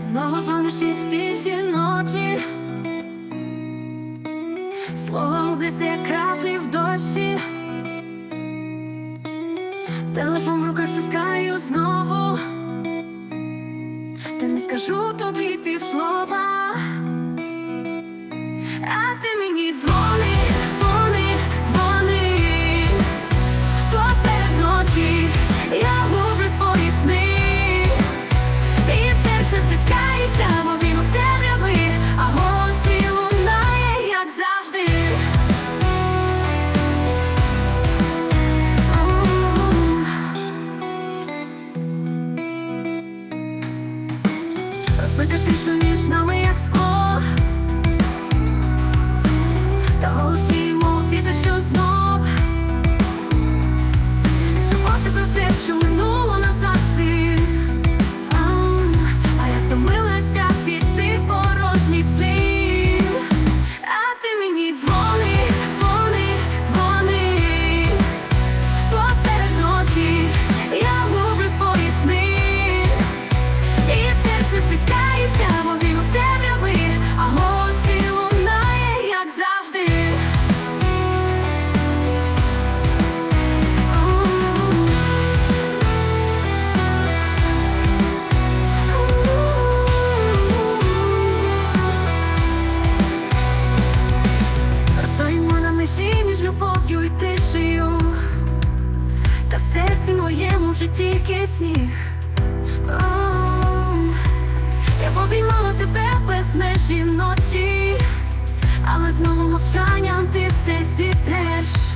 Знову дзвониш і в тиші ночі. Слово губляться, як краплі в дощі. Телефон в руках стискаю знову. Та не скажу тобі півслова А ти мені дзвони, дзвони, дзвони. Посеред ночі? Я гублю свої сни Розбити тишу між нами, як скло. Та голос мов вітер, що знов. Шепоче про те, що минуло назавжди. Ам, А я втомилася від цих порожніх слів. А ти мені дзвони, вже тільки сніг. Я б обіймала тебе без межі ночі Але знову мовчанням ти все зітеш